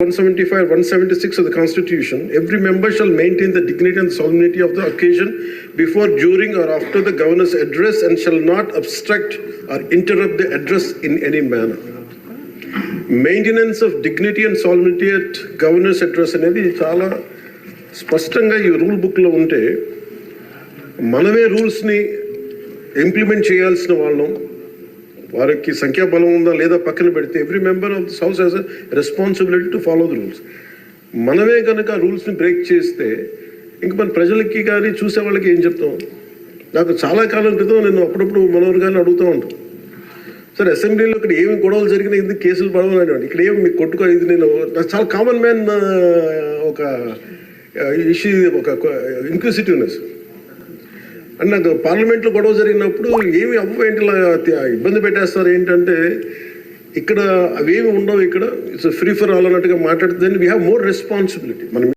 175, 176 of the Constitution, every member shall maintain the dignity and solemnity of the occasion before, during, or after the governor's address and shall not obstruct or interrupt the address in any manner. Maintenance of dignity and solemnity at governor's address అనేది చాలా స్పష్టంగా ఈ rule బుక్లో ఉంటే మనమే రూల్స్ని implement చేయాల్సిన వాళ్ళం వారికి సంఖ్యాబలం ఉందా లేదా పక్కన పెడితే every member of this house has responsibility to follow the rules మనమే కనుక ఆ రూల్స్ని బ్రేక్ చేస్తే ఇంక మన ప్రజలకి కానీ చూసే వాళ్ళకి ఏం చెప్తాం? నాకు చాలా కాలం క్రితం నేను అప్పుడప్పుడు మనోరు కానీ అడుగుతూ ఉంటాను సార్ అసెంబ్లీలో ఇక్కడ ఏమి గొడవలు జరిగినా ఎందుకు కేసులు పడవని ఇక్కడ ఏమి మీకు కొట్టుకో ఇది నేను నాకు చాలా కామన్ మ్యాన్ ఒక ఇష్యూ ఒక ఇంక్విసిటివ్నెస్ అండ్ నాకు పార్లమెంట్లో గొడవ జరిగినప్పుడు ఏమి అవ్వ ఏంటి ఇబ్బంది పెట్టేస్తారు ఏంటంటే ఇక్కడ అవేమి ఉండవు ఇక్కడ. ఇట్స్ ఫ్రీ ఫర్ ఆల్ అన్నట్టుగా మాట్లాడితే వీ హ్యావ్ మోర్ రెస్పాన్సిబిలిటీ మనం